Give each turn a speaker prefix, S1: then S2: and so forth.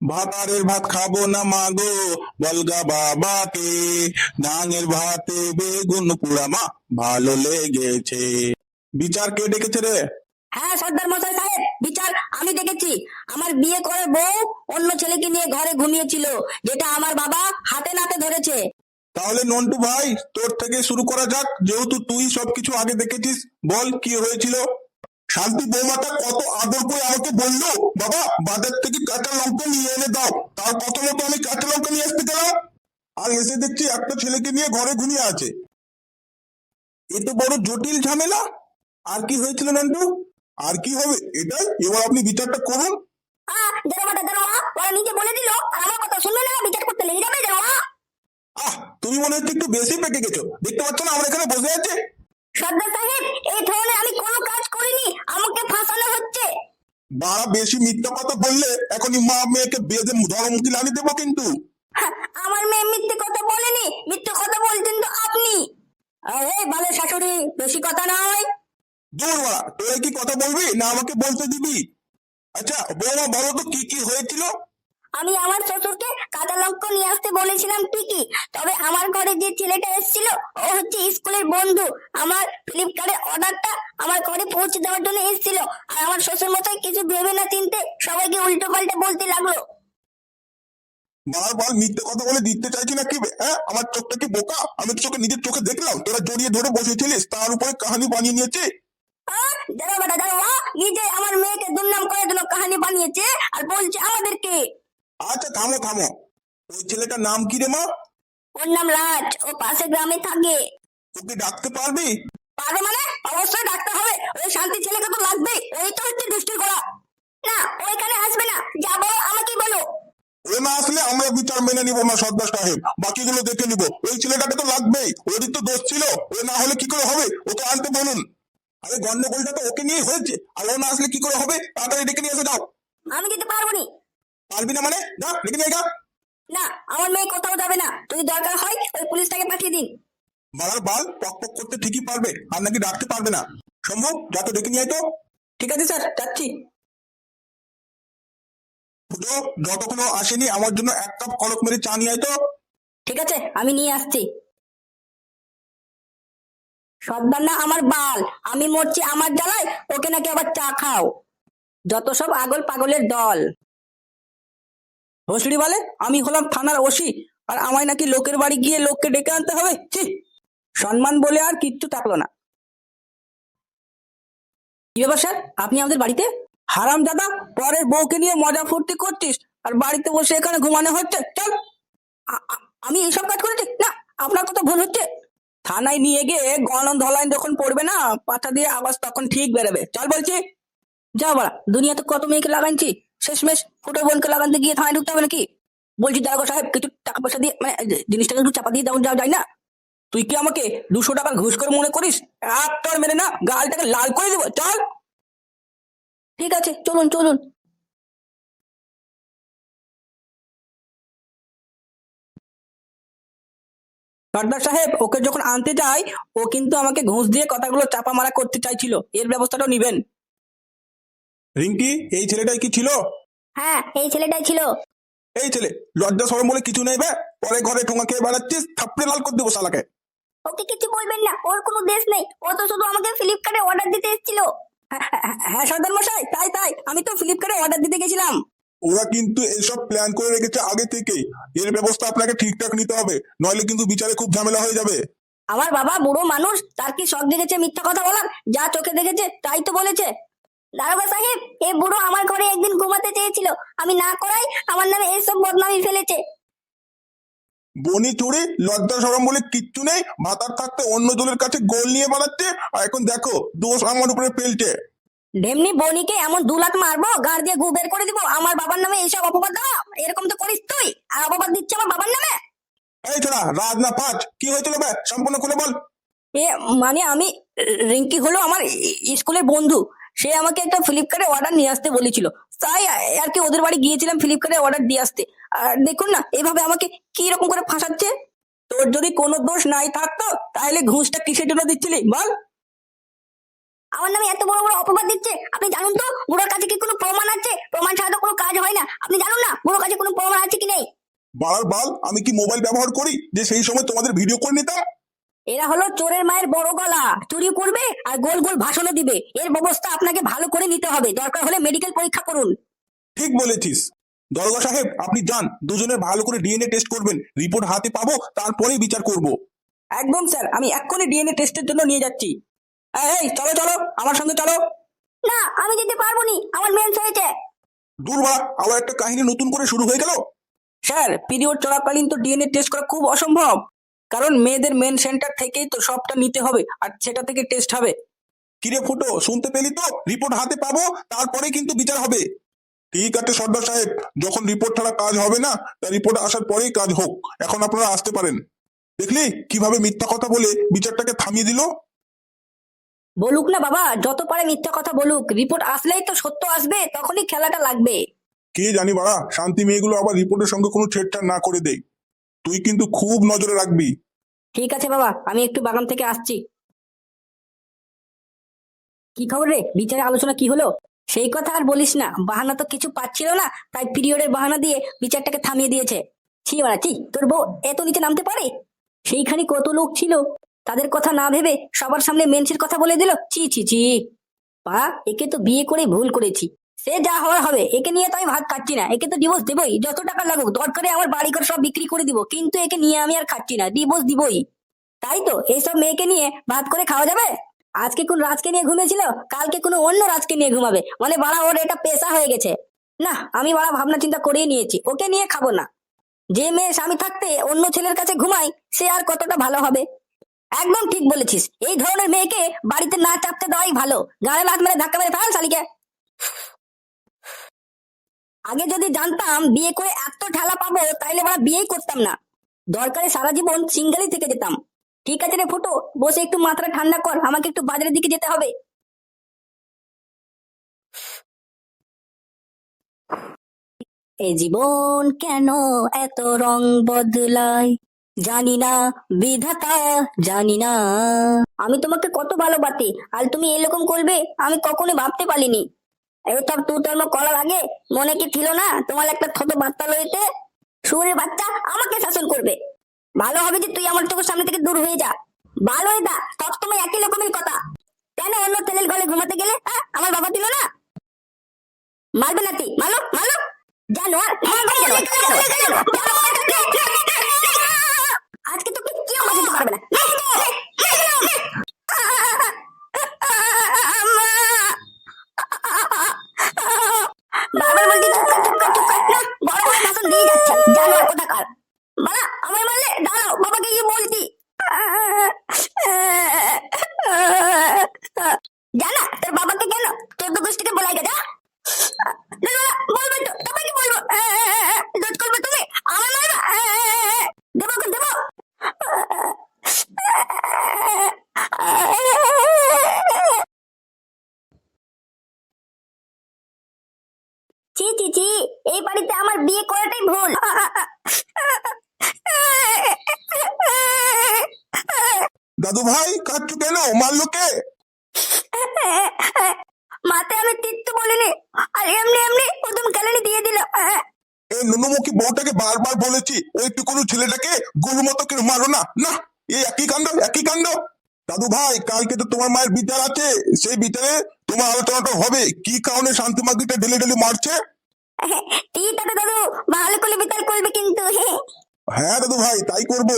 S1: ভাতারের ভাত খাব না মাগো বলগা বাবাকে। ডাঙের ভাতে বেগুন পুরা মা ভালো লেগেছে। বিচার কে ডেকেছে রে?
S2: হ্যাঁ সর্দার মশাই সাহেব বিচার আমি দেখেছি আমার বিয়ে করে বউ অন্য ছেলেকে নিয়ে ঘরে ঘুমিয়েছিল যেটা আমার বাবা হাতে নাতে ধরেছে।
S1: তাহলে নন্টু ভাই তোর থেকে শুরু করা যাক যেহেতু তুই সবকিছু আগে দেখেছিস বল কি হয়েছিল? শান্তি বৌমাটা কত আদর করে আমাকে বলল? বাবা বাজার থেকে কাঁচা লঙ্কা নিয়ে এনে দাও। তার কথা মতো আমি কাঁচা লঙ্কা নিয়ে আসতে গেলাম? আর এসে দেখছি একটা ছেলেকে নিয়ে ঘরে ঘুমিয়ে আছে। এ তো বড় জটিল ঝামেলা। আর কি হয়েছিল নন্টু? আর কি হবে? এটাই? এবার আপনি বিচারটা করুন।
S2: আহ
S1: তুমি মনে হচ্ছে একটু বেশি পেকে গেছো। দেখতে পাচ্ছ না আমরা এখানে বসে আছে।
S2: সর্দার সাহেব এই ধরনের আমি কোনো কাজ করিনি আমাকে ফাঁসানো হচ্ছে
S1: বাড়া বেশি মিথ্যা কথা বললে এখনই মা মেয়েকে বেঁধে ধরমুখী লানি দেবো কিন্তু।
S2: হ্যাঁ, আমার মেয়ে মিথ্যে কথা বলেনি মিথ্যে কথা বলছেন তো আপনি। এই বালে শাশুড়ি বেশি কথা নয়।
S1: দূর বাড়া তোরা কি কথা বলবি? না আমাকে বলতে দিবি? আচ্ছা বৌমা বলো তো কি কি হয়েছিল?
S2: আমি আমার শ্বশুরকে কাঁচা লঙ্কা নিয়ে আসতে বলেছিলাম ঠিকই। তবে আমার ঘরে যে ছেলেটা এসেছিল ও হচ্ছে স্কুলের বন্ধু। আমার ফ্লিপকার্টের অর্ডারটা আমার ঘরে পৌঁছে দেওয়ার জন্য এসেছিল। আর আমার শ্বশুর মশাই কিছু ভেবে না চিনতে সবাইকে উল্টো পাল্টা বলতে লাগল।
S1: বারবার মিথ্যে কথা বলে দিতে চাইছি না কি? হ্যাঁ আমার চোখটা কি বোকা? আমি তো চোখে নিজের চোখে দেখলাম। তোরা জড়িয়ে ধরে বসেছিলিস তার উপরে কাহানি বানিয়ে নিয়েছে
S2: দাঁড়াও বেটা আহ, নিজে আমার মেয়েকে দুর্নাম করার জন্য কাহিনী বানিয়েছে।
S1: আচ্ছা থামো থামো। ওই ছেলেটার নাম কি রে মা?
S2: ওর নাম রাজ। ও পাশে গ্রামে থাকে।
S1: ওকে ডাকতে পারবি?
S2: পারবে মানে? অবশ্যই ডাকতে হবে। ওই শান্তি ছেলেকে তো লাগবে। ওই তো হচ্ছে দুষ্টির করা না ওইখানে আসবে না। যাব আমাকে বলো।
S1: ও না আসলে আমরা বিচার মেনে নিবো না সর্দার সাহেব। বাকিগুলো দেখে নিবো। ওই ছেলেটাকে তো লাগবেই। ওরই তো দোষ ছিল। ও না হলে কি করে হবে? ওকে আনতে বলুন। আরে গন্ডগোলটা তো ওকে নিয়ে হয়েছে। আর ও না আসলে কি করে হবে? তাড়াতাড়ি ডেকে নিয়ে এসে যাও।
S2: আমি যেতে পারব নি।
S1: পারবি না মানে? যা ডেকে নিয়ে যা
S2: না আমার মেয়ে কোথাও যাবে না। যদি দরকার হয় ওই পুলিশটাকে পাঠিয়ে দিন।
S1: বাড়ার বাল পক পক করতে ঠিকই পারবে আর নাকি ডাকতে পারবে না। সম্ভব? যা তো ডেকে নিয়ে তো।
S2: ঠিক আছে স্যার যাচ্ছি।
S1: ফুটো যতক্ষণ আসেনি আমার জন্য এক কাপ কড়ক মেরে চা নিয়ে তো।
S2: ঠিক আছে আমি নিয়ে আসছি। সর্দার না আমার বাল আমি মরছি আমার জ্বালায় ওকে নাকি আবার চা খাও। যত সব আগল পাগলের দল।
S3: ভসড়ি বলে? আমি হলাম থানার ওসি, আর আমায় নাকি লোকের বাড়ি গিয়ে লোককে ডেকে আনতে হবে? ছি! সম্মান বলে আর কিচ্ছু থাকল না। কি ব্যাপার স্যার? আপনি আমাদের বাড়িতে? হারাম দাদা, পরের বউকে নিয়ে মজা ফুর্তি করছিস, আর বাড়িতে বসে এখানে ঘুমানো হচ্ছে। চল! আমি এইসব কাজ করেছি? না, আপনার কথা ভুল হচ্ছে। থানায় নিয়ে গিয়ে গলন ধলাইন যখন পড়বে না, পাতা দিয়ে আওয়াজ তখন ঠিক বেরোবে। চল বলছি। যা বাড়া, দুনিয়াতে কত মেয়েকে লাগাইছি? শেষমেশ ফুটো বোনকে লাগাতে গিয়ে থানায় ঢুকতে হবে নাকি? বলছি দারোগা সাহেব, কিছু টাকা পয়সা দিয়ে মানে জিনিসটাকে একটু চাপা দিয়ে যাওয়া যায় না? তুই কি আমাকে দুশো টাকা ঘুষ করে মনে করিস? এক তোর মেরে না, গালটাকে লাল করে দেবো, চল।
S2: ঠিক আছে, চলুন চলুন।
S3: সর্দার সাহেব, ওকে যখন আনতে যাই ও কিন্তু আমাকে ঘুষ দিয়ে কথাগুলো চাপা মারা করতে চাইছিল। এর ব্যবস্থাটাও নিবেন।
S1: রিঙ্কি এই ছেলেটাই কি ছিল?
S2: হ্যাঁ এই ছেলেটাই ছিল।
S1: এই ছেলে লজ্জা সরম বলে কিছু নেই বে। পরে ঘরে ঠোঙা খেয়ে বেড়াচ্ছিস থাপড়ে লাল করে দেবো শালাকে।
S2: ওকে কিছু বলবেন না ওর কোনো দেশ নেই। ও তো শুধু আমাকে ফ্লিপকার্টে অর্ডার দিতে এসেছিল।
S3: হ্যাঁ সর্দার মশাই তাই তাই আমি তো ফ্লিপকার্টে অর্ডার দিতে গেছিলাম।
S1: ওরা কিন্তু এসব প্ল্যান করে রেখেছে আগে থেকেই। এর ব্যবস্থা আপনাকে ঠিকঠাক নিতে হবে নইলে কিন্তু বিচারে খুব ঝামেলা হয়ে যাবে।
S2: আমার বাবা বুড়ো মানুষ তার কি শখ দেখেছে মিথ্যা কথা বলার? যা চোখে দেখেছে তাই তো বলেছে। দারোগা সাহেব এই বুড়ো আমার ঘরে একদিন ঘুমাতে চেয়েছিল। আমি না করাই আমার নামে এইসব বদনামি ফেলেছে।
S1: বনি চুরি লজ্জা সরম বলে কিচ্ছু নেই ভাতার থাকতে অন্য জনের কাছে গোল নিয়ে বানাচ্ছে আর এখন দেখো দোষ আমার উপরে ফেলছে।
S2: ঢেমনি বনিকে এমন দু লাখ মারবো গাড় দিয়ে গু বের করে দিব আমার বাবার নামে এইসব অপবাদ দাও এরকম তো করিস তুই আর অপবাদ দিচ্ছে আমার বাবার নামে?
S1: এই ছোড়া রাজ না পাঁচ কি হয়েছিল বে? সম্পূর্ণ খুলে বল।
S3: এ মানে আমি রিঙ্কি হলো আমার স্কুলের বন্ধু সে আমাকে একটা ফ্লিপকার্টে অর্ডার নিয়ে আসতে বলেছিল। তাই আর কি ওদের বাড়ি গিয়েছিলাম ফ্লিপকার্টে অর্ডার দিয়ে আসতে। আর দেখুন না এইভাবে আমাকে কি রকম করে ফাঁসাচ্ছে? তোর যদি কোনো দোষ নাই থাকতো তাহলে ঘুষটা কিসের জন্য দিচ্ছিলি? বল। আমার নামে এত বড় বড় অপবাদ দিচ্ছে? আপনি জানুন তো বুড়োর কাছে কি কোনো প্রমাণ আছে? প্রমাণ ছাড়া তো কোনো কাজ হয় না। আপনি জানুন না বুড়োর কাছে কোনো প্রমাণ আছে কি নেই?
S1: বাড়ার বাল আমি কি মোবাইল ব্যবহার করি? যে সেই সময় তোমাদের ভিডিও করে নিতাম?
S2: এরা হলো চোরের মায়ের বড় গলা। চুরি করবে আর গোল গোল ভাষণও দিবে। এর ব্যবস্থা আপনাকে ভালো করে নিতে হবে। দরকার হলে মেডিকেল পরীক্ষা করুন।
S1: ঠিক বলেছিস। দরগা সাহেব আপনি যান। দুজনের ভালো করে ডিএনএ টেস্ট করবেন। রিপোর্ট হাতে পাবো তারপরেই বিচার করব।
S2: একদম স্যার আমি এক্ষুনি ডিএনএ টেস্টের জন্য নিয়ে যাচ্ছি। এই, চলো চলো আমার সঙ্গে চলো।
S3: না আমি যেতে পারব নি। আমার মেন্স হয়েছে।
S1: দুর্বা আবার একটা কাহিনী নতুন করে শুরু হয়ে গেল?
S2: স্যার পিরিয়ড চলাকালীন তো ডিএনএ টেস্ট করা খুব অসম্ভব। কারণ মেয়েদের মেন সেন্টার থেকেই তো সবটা নিতে হবে আর সেটা থেকে টেস্ট হবে।
S1: কিরে ফুটো শুনতে পেলি তো? রিপোর্ট হাতে পাবো তারপরে কিন্তু বিচার হবে। ঠিক আছে সর্দার সাহেব যখন রিপোর্ট ছাড়া কাজ হবে না তা রিপোর্ট আসার পরেই কাজ হোক এখন আপনারা আসতে পারেন। দেখলি কীভাবে মিথ্যা কথা বলে বিচারটাকে থামিয়ে দিল?
S2: বলুক না বাবা যত পারে মিথ্যা কথা বলুক রিপোর্ট আসলেই তো সত্য আসবে তখনই খেলাটা লাগবে।
S1: কে জানি বাড়া শান্তি মেয়েগুলো আবার রিপোর্টের সঙ্গে কোনো ছেড়ছাড় না করে দেয়। তুই কিন্তু খুব নজরে রাখবি।
S2: ঠিক আছে বাবা, আমি একটু বাগান থেকে আসছি। কি খবর রে? বিচারে আলোচনা কি হলো? সেই কথা আর বলিস না। বাহানা তো কিছু পাচ্ছিল না, তাই পিরিয়ডের বাহানা দিয়ে বিচারটাকে থামিয়ে দিয়েছে। ছি বাড়া, ছি, তোর বউ এত নিচে নামতে পারে? সেইখানে কত লোক ছিল? তাদের কথা না ভেবে সবার সামনে মেন্সের কথা বলে দিল? ছি ছি ছি। বা একে তো বিয়ে করে ভুল করেছি। সে যা হওয়ার হবে। একে নিয়ে তো আমি ভাত খাচ্ছি না। একে তো ডিভোর্স দেবই। যত টাকা লাগুক, দরকারে আমার বাড়ি ঘর সব বিক্রি করে দিব। কিন্তু একে নিয়ে আমি আর খাচ্ছি না। ডিভোর্স দিবই। তাই তো? এইসব মেয়েকে নিয়ে ভাত করে খাওয়া যাবে? আজকে কোন রাজকে নিয়ে ঘুমিয়েছিল কালকে কোনো অন্য রাজকে নিয়ে ঘুমাবে। মানে বাড়া, ওর এটা পেশা হয়ে গেছে। না, আমি বাড়া ভাবনা চিন্তা করেই নিয়েছি। ওকে নিয়ে খাব না। যে মেয়ে স্বামী থাকতে অন্য ছেলের কাছে ঘুমাই সে আর কতটা ভালো হবে? একদম ঠিক বলেছিস। এই ধরনের মেয়েকে বাড়িতে না চাপতে দেওয়াই ভালো। গাড়ে লাত মেরে ধাক্কা মেরে ফেল শালিকে। আগে যদি জানতাম বিয়ে করে এত ঠেলা পাবো, তাইলে আমরা বিয়েই করতাম না। দরকারে সারা জীবন সিঙ্গেলই থেকে যেতাম। ঠিক আছে রে ফুটো, বসে একটু মাত্রা ঠান্ডা কর, আমাকে একটু বাজারের দিকে যেতে হবে। এ জীবন কেন এত রং বদলায়? জানি না, বিধাতা, জানি না। আমি তোমাকে কত ভালোবাসি, আর তুমি এরকম করবে, আমি কখনো ভাবতে পারিনি। এইসব তু তোর করার আগে মনে কি ছিল না? তোমার একটা ছোট বাচ্চা রয়েছে সুরের বাচ্চা আমাকে শাসন করবে। ভালো হবে যে তুই আমার চোখের সামনে থেকে দূর হয়ে যা। ভালো দা সবসময় একই রকমের কথা। কেন অন্য ছেলের ঘরে ঘুমাতে গেলে? আমার বাবা দিল না? মারবে না তুই মালো মালো জানোয়ার আজকে তোকে কেউ বাঁচাতে পারবে না বাবার বলছি চুপ কর চুপ কর চুপ কর না বড় বড় ভাষণ দিয়ে যাচ্ছে জানোয়ার কোথাকার বাবা আমায় মারলে দাঁড়াও বাবাকে গিয়ে বলছি জানা তোর বাবাকে কেন তোর তো গোষ্ঠীকে বলাই গে যা না, না, বলবে তো তবে কি বলব দোষ করবে তুমি আমার মারবা দেবো ওকে দেবো ছি ছি ছি এই বাড়িতে আমার বিয়ে করাটাই ভুল
S1: দাদু ভাই কাঁদছো কেন? মারলো কে
S3: মাথায় আমি তিত্তু বলিনি আর এমনি এমনি প্রথম কেলানি দিয়ে দিল।
S1: এই নুনুমুখী বউটাকে বারবার বলেছি ওই টুকুনো ছেলেটাকে গরু মতো কেউ মারো না। না এই একই কাণ্ড একই কাণ্ড। দাদু ভাই কালকে তো তোমার মায়ের বিচার আছে সেই বিচারে তোমার আলোচনাটা হবে। কি কারণে শান্তি মাগিটা ঢেলে ঢেলে মারছে?
S3: ঠিক আছে দাদু ভালো করে বিচার করবে কিন্তু।
S1: হ্যাঁ দাদু ভাই তাই করব।